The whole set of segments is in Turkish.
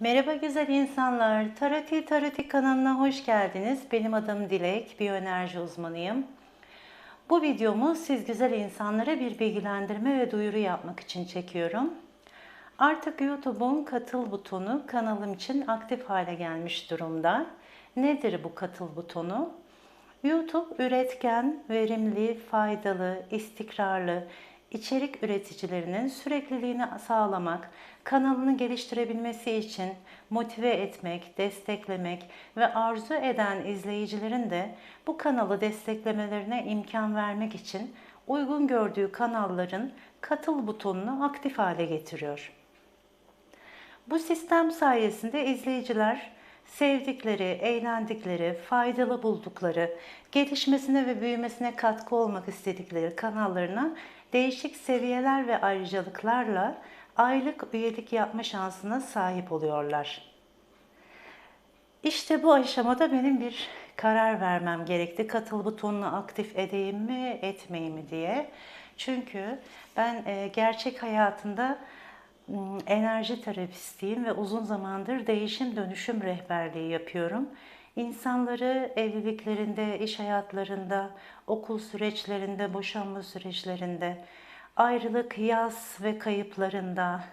Merhaba güzel insanlar. Taroti Taroti kanalına hoş geldiniz. Benim adım Dilek, biyoenerji uzmanıyım. Bu videomu siz güzel insanlara bir bilgilendirme ve duyuru yapmak için çekiyorum. Artık YouTube'un katıl butonu kanalım için aktif hale gelmiş durumda. Nedir bu katıl butonu? YouTube üretken, verimli, faydalı, istikrarlı, içerik üreticilerinin sürekliliğini sağlamak, kanalını geliştirebilmesi için motive etmek, desteklemek ve arzu eden izleyicilerin de bu kanalı desteklemelerine imkan vermek için uygun gördüğü kanalların katıl butonunu aktif hale getiriyor. Bu sistem sayesinde izleyiciler sevdikleri, eğlendikleri, faydalı buldukları, gelişmesine ve büyümesine katkı olmak istedikleri kanallarına değişik seviyeler ve ayrıcalıklarla aylık üyelik yapma şansına sahip oluyorlar. İşte bu aşamada benim bir karar vermem gerekti. Katıl butonunu aktif edeyim mi, etmeyeyim mi diye. Çünkü ben e, gerçek hayatında enerji terapistiyim ve uzun zamandır değişim dönüşüm rehberliği yapıyorum. İnsanları evliliklerinde, iş hayatlarında, okul süreçlerinde, boşanma süreçlerinde, ayrılık, yaz ve kayıplarında,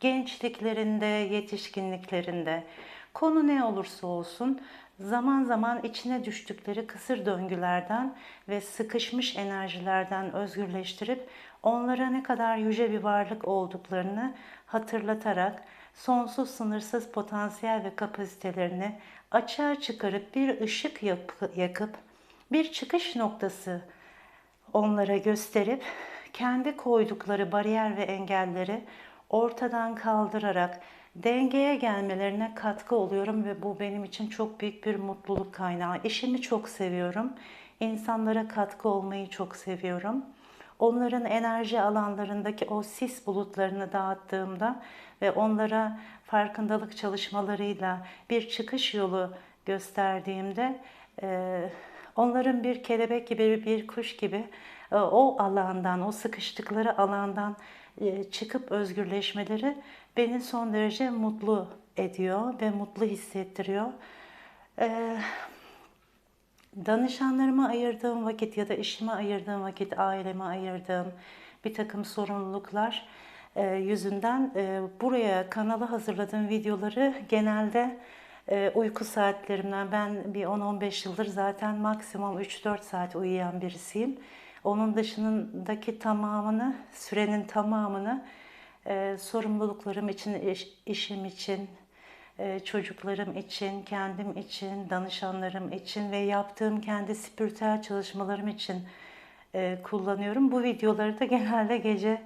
gençliklerinde, yetişkinliklerinde, konu ne olursa olsun zaman zaman içine düştükleri kısır döngülerden ve sıkışmış enerjilerden özgürleştirip onlara ne kadar yüce bir varlık olduklarını hatırlatarak sonsuz sınırsız potansiyel ve kapasitelerini açığa çıkarıp bir ışık yakıp bir çıkış noktası onlara gösterip kendi koydukları bariyer ve engelleri ortadan kaldırarak dengeye gelmelerine katkı oluyorum ve bu benim için çok büyük bir mutluluk kaynağı. İşimi çok seviyorum. İnsanlara katkı olmayı çok seviyorum. Onların enerji alanlarındaki o sis bulutlarını dağıttığımda ve onlara farkındalık çalışmalarıyla bir çıkış yolu gösterdiğimde onların bir kelebek gibi bir kuş gibi o alandan, o sıkıştıkları alandan çıkıp özgürleşmeleri beni son derece mutlu ediyor ve mutlu hissettiriyor. Danışanlarıma ayırdığım vakit ya da işime ayırdığım vakit, aileme ayırdığım bir takım sorumluluklar yüzünden buraya kanala hazırladığım videoları genelde uyku saatlerimden ben bir 10-15 yıldır zaten maksimum 3-4 saat uyuyan birisiyim. Onun dışındaki tamamını, sürenin tamamını e, sorumluluklarım için, iş, işim için, e, çocuklarım için, kendim için, danışanlarım için ve yaptığım kendi spiritüel çalışmalarım için e, kullanıyorum. Bu videoları da genelde gece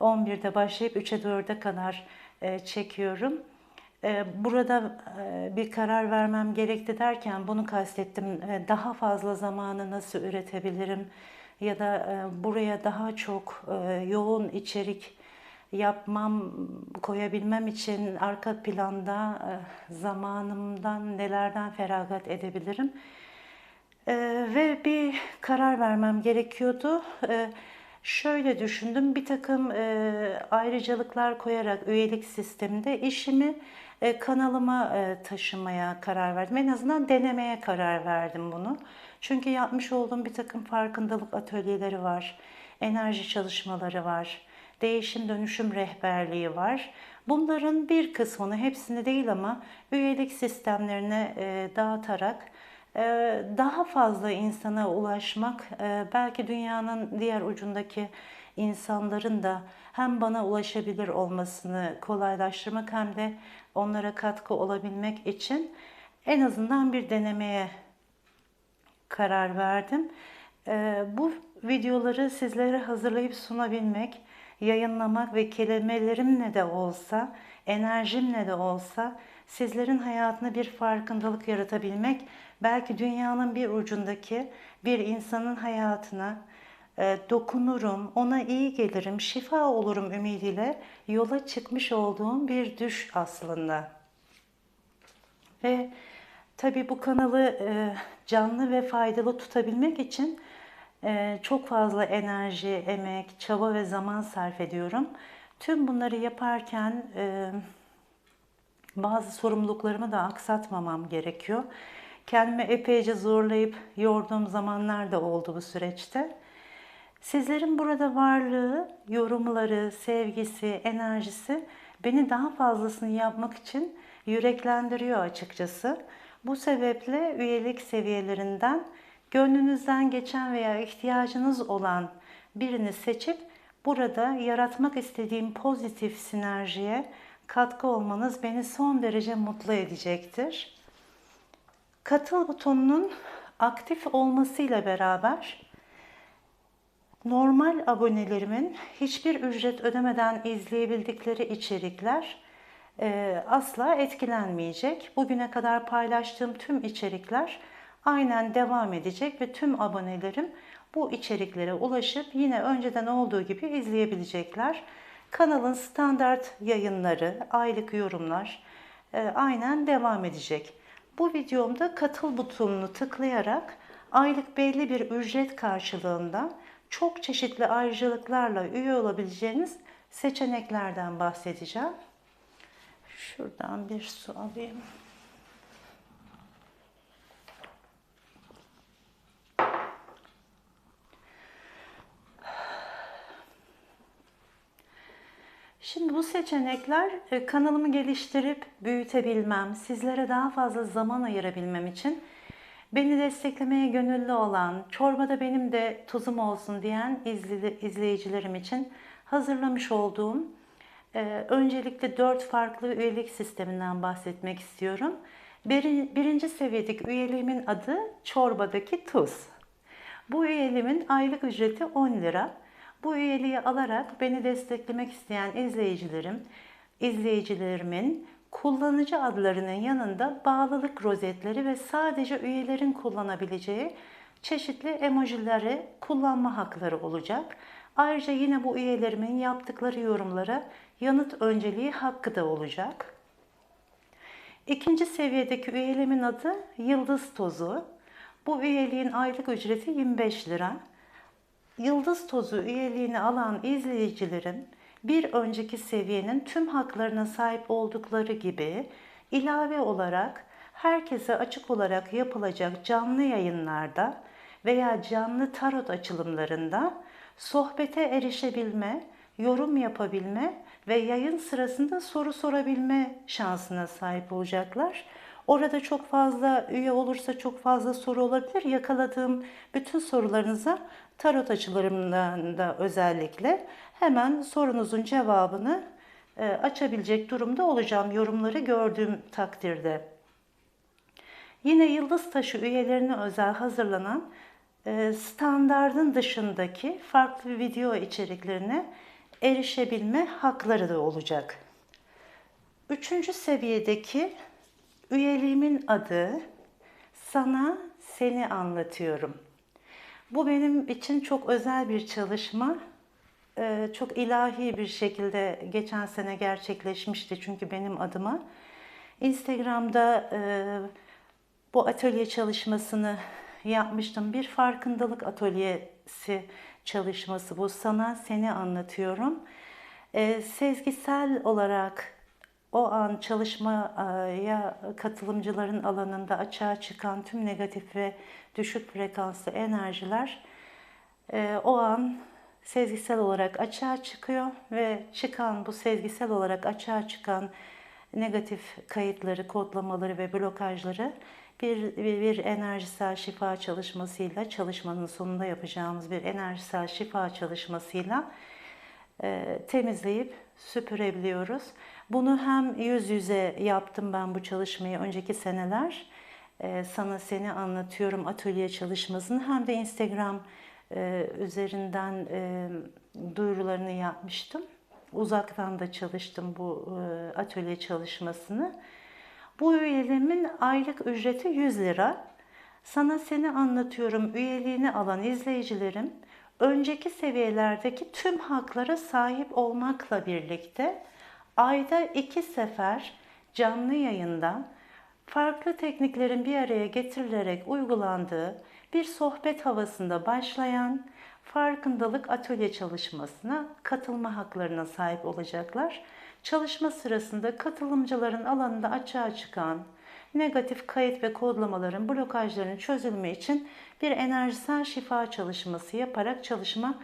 11'de başlayıp 3'e 4'e kadar e, çekiyorum. E, burada bir karar vermem gerekti derken bunu kastettim. Daha fazla zamanı nasıl üretebilirim? ya da buraya daha çok yoğun içerik yapmam, koyabilmem için arka planda e, zamanımdan nelerden feragat edebilirim. Ve bir karar vermem gerekiyordu. Şöyle düşündüm, bir takım ayrıcalıklar koyarak üyelik sisteminde işimi kanalıma taşımaya karar verdim. En azından denemeye karar verdim bunu. Çünkü yapmış olduğum bir takım farkındalık atölyeleri var, enerji çalışmaları var, değişim dönüşüm rehberliği var. Bunların bir kısmını, hepsini değil ama üyelik sistemlerine e, dağıtarak e, daha fazla insana ulaşmak, e, belki dünyanın diğer ucundaki insanların da hem bana ulaşabilir olmasını kolaylaştırmak hem de onlara katkı olabilmek için en azından bir denemeye karar verdim. Ee, bu videoları sizlere hazırlayıp sunabilmek, yayınlamak ve kelimelerimle de olsa, enerjimle de olsa sizlerin hayatına bir farkındalık yaratabilmek, belki dünyanın bir ucundaki bir insanın hayatına e, dokunurum, ona iyi gelirim, şifa olurum ümidiyle yola çıkmış olduğum bir düş aslında. Ve Tabii bu kanalı e, canlı ve faydalı tutabilmek için çok fazla enerji, emek, çaba ve zaman sarf ediyorum. Tüm bunları yaparken e, bazı sorumluluklarımı da aksatmamam gerekiyor. Kendimi epeyce zorlayıp yorduğum zamanlar da oldu bu süreçte. Sizlerin burada varlığı, yorumları, sevgisi, enerjisi beni daha fazlasını yapmak için yüreklendiriyor açıkçası. Bu sebeple üyelik seviyelerinden gönlünüzden geçen veya ihtiyacınız olan birini seçip burada yaratmak istediğim pozitif sinerjiye katkı olmanız beni son derece mutlu edecektir. Katıl butonunun aktif olmasıyla beraber normal abonelerimin hiçbir ücret ödemeden izleyebildikleri içerikler e, asla etkilenmeyecek. Bugüne kadar paylaştığım tüm içerikler aynen devam edecek ve tüm abonelerim bu içeriklere ulaşıp yine önceden olduğu gibi izleyebilecekler. Kanalın standart yayınları, aylık yorumlar e, aynen devam edecek. Bu videomda katıl butonunu tıklayarak aylık belli bir ücret karşılığında çok çeşitli ayrıcalıklarla üye olabileceğiniz seçeneklerden bahsedeceğim. Şuradan bir su alayım. Şimdi bu seçenekler e, kanalımı geliştirip büyütebilmem, sizlere daha fazla zaman ayırabilmem için beni desteklemeye gönüllü olan, çorbada benim de tuzum olsun diyen izleyicilerim için hazırlamış olduğum e, öncelikle dört farklı üyelik sisteminden bahsetmek istiyorum. Birinci seviyedeki üyeliğimin adı çorbadaki tuz. Bu üyeliğimin aylık ücreti 10 lira. Bu üyeliği alarak beni desteklemek isteyen izleyicilerim, izleyicilerimin kullanıcı adlarının yanında bağlılık rozetleri ve sadece üyelerin kullanabileceği çeşitli emojileri kullanma hakları olacak. Ayrıca yine bu üyelerimin yaptıkları yorumlara yanıt önceliği hakkı da olacak. İkinci seviyedeki üyeliğimin adı Yıldız Tozu. Bu üyeliğin aylık ücreti 25 lira. Yıldız Tozu üyeliğini alan izleyicilerin bir önceki seviyenin tüm haklarına sahip oldukları gibi ilave olarak herkese açık olarak yapılacak canlı yayınlarda veya canlı tarot açılımlarında sohbete erişebilme, yorum yapabilme ve yayın sırasında soru sorabilme şansına sahip olacaklar. Orada çok fazla üye olursa çok fazla soru olabilir. Yakaladığım bütün sorularınıza tarot açılarımdan da özellikle hemen sorunuzun cevabını e, açabilecek durumda olacağım yorumları gördüğüm takdirde. Yine Yıldız Taşı üyelerine özel hazırlanan e, standardın dışındaki farklı video içeriklerine erişebilme hakları da olacak. Üçüncü seviyedeki üyeliğimin adı Sana Seni Anlatıyorum. Bu benim için çok özel bir çalışma. Ee, çok ilahi bir şekilde geçen sene gerçekleşmişti çünkü benim adıma. Instagram'da e, bu atölye çalışmasını yapmıştım. Bir farkındalık atölyesi çalışması bu. Sana seni anlatıyorum. Ee, sezgisel olarak o an çalışmaya katılımcıların alanında açığa çıkan tüm negatif ve düşük frekanslı enerjiler e, o an sezgisel olarak açığa çıkıyor ve çıkan bu sezgisel olarak açığa çıkan negatif kayıtları, kodlamaları ve blokajları bir, bir, bir enerjisel şifa çalışmasıyla, çalışmanın sonunda yapacağımız bir enerjisel şifa çalışmasıyla e, temizleyip süpürebiliyoruz. Bunu hem yüz yüze yaptım ben bu çalışmayı önceki seneler. E, sana seni anlatıyorum atölye çalışmasını hem de Instagram e, üzerinden e, duyurularını yapmıştım. Uzaktan da çalıştım bu e, atölye çalışmasını. Bu üyeliğimin aylık ücreti 100 lira. Sana seni anlatıyorum üyeliğini alan izleyicilerim önceki seviyelerdeki tüm haklara sahip olmakla birlikte ayda iki sefer canlı yayında farklı tekniklerin bir araya getirilerek uygulandığı bir sohbet havasında başlayan farkındalık atölye çalışmasına katılma haklarına sahip olacaklar. Çalışma sırasında katılımcıların alanında açığa çıkan negatif kayıt ve kodlamaların blokajlarının çözülme için bir enerjisel şifa çalışması yaparak çalışma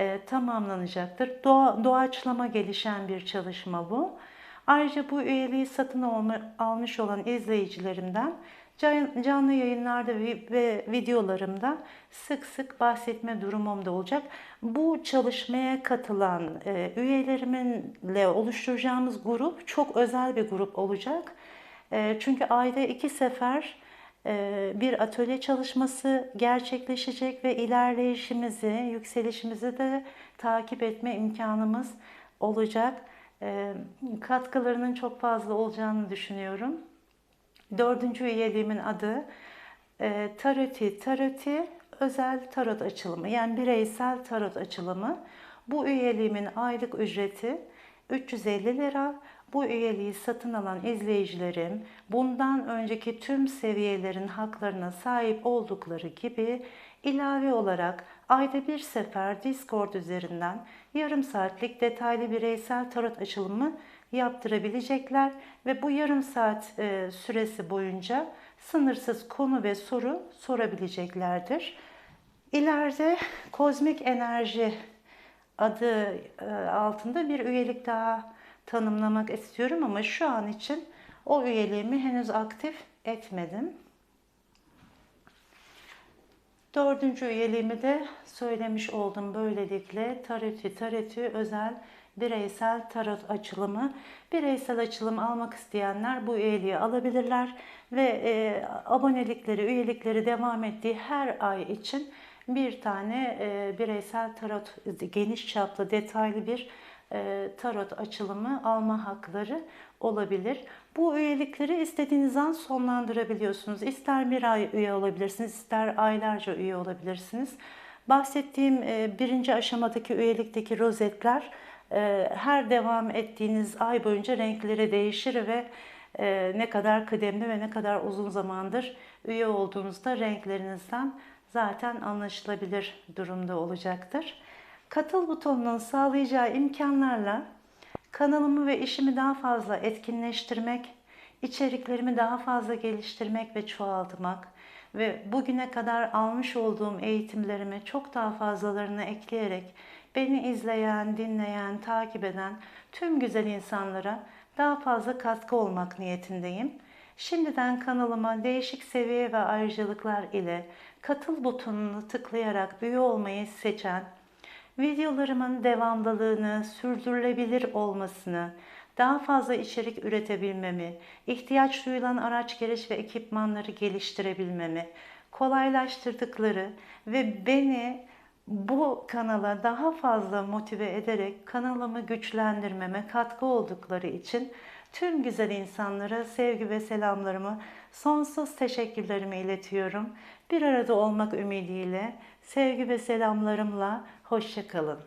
e, tamamlanacaktır. Doğa, doğaçlama gelişen bir çalışma bu. Ayrıca bu üyeliği satın alma, almış olan izleyicilerimden can- canlı yayınlarda ve, videolarımda sık sık bahsetme durumum da olacak. Bu çalışmaya katılan e, üyelerimle oluşturacağımız grup çok özel bir grup olacak. E, çünkü ayda iki sefer bir atölye çalışması gerçekleşecek ve ilerleyişimizi, yükselişimizi de takip etme imkanımız olacak. E, Katkılarının çok fazla olacağını düşünüyorum. Dördüncü üyeliğimin adı e, Taroti Taroti Özel Tarot Açılımı yani bireysel tarot açılımı. Bu üyeliğimin aylık ücreti 350 lira. Bu üyeliği satın alan izleyicilerim bundan önceki tüm seviyelerin haklarına sahip oldukları gibi ilave olarak ayda bir sefer Discord üzerinden yarım saatlik detaylı bireysel tarot açılımı yaptırabilecekler ve bu yarım saat e, süresi boyunca sınırsız konu ve soru sorabileceklerdir. İleride kozmik enerji adı e, altında bir üyelik daha tanımlamak istiyorum ama şu an için o üyeliğimi henüz aktif etmedim. Dördüncü üyeliğimi de söylemiş oldum böylelikle Taroti Taroti özel bireysel tarot açılımı. Bireysel açılım almak isteyenler bu üyeliği alabilirler ve e, abonelikleri, üyelikleri devam ettiği her ay için bir tane e, bireysel tarot geniş çaplı detaylı bir tarot açılımı alma hakları olabilir. Bu üyelikleri istediğiniz an sonlandırabiliyorsunuz. İster bir ay üye olabilirsiniz, ister aylarca üye olabilirsiniz. Bahsettiğim e, birinci aşamadaki üyelikteki rozetler e, her devam ettiğiniz ay boyunca renkleri değişir ve e, ne kadar kıdemli ve ne kadar uzun zamandır üye olduğunuzda renklerinizden zaten anlaşılabilir durumda olacaktır. Katıl butonunun sağlayacağı imkanlarla kanalımı ve işimi daha fazla etkinleştirmek, içeriklerimi daha fazla geliştirmek ve çoğaltmak ve bugüne kadar almış olduğum eğitimlerime çok daha fazlalarını ekleyerek beni izleyen, dinleyen, takip eden tüm güzel insanlara daha fazla katkı olmak niyetindeyim. Şimdiden kanalıma değişik seviye ve ayrıcalıklar ile katıl butonunu tıklayarak üye olmayı seçen, videolarımın devamlılığını, sürdürülebilir olmasını, daha fazla içerik üretebilmemi, ihtiyaç duyulan araç gereç ve ekipmanları geliştirebilmemi, kolaylaştırdıkları ve beni bu kanala daha fazla motive ederek kanalımı güçlendirmeme katkı oldukları için tüm güzel insanlara sevgi ve selamlarımı, sonsuz teşekkürlerimi iletiyorum. Bir arada olmak ümidiyle, sevgi ve selamlarımla hoşçakalın.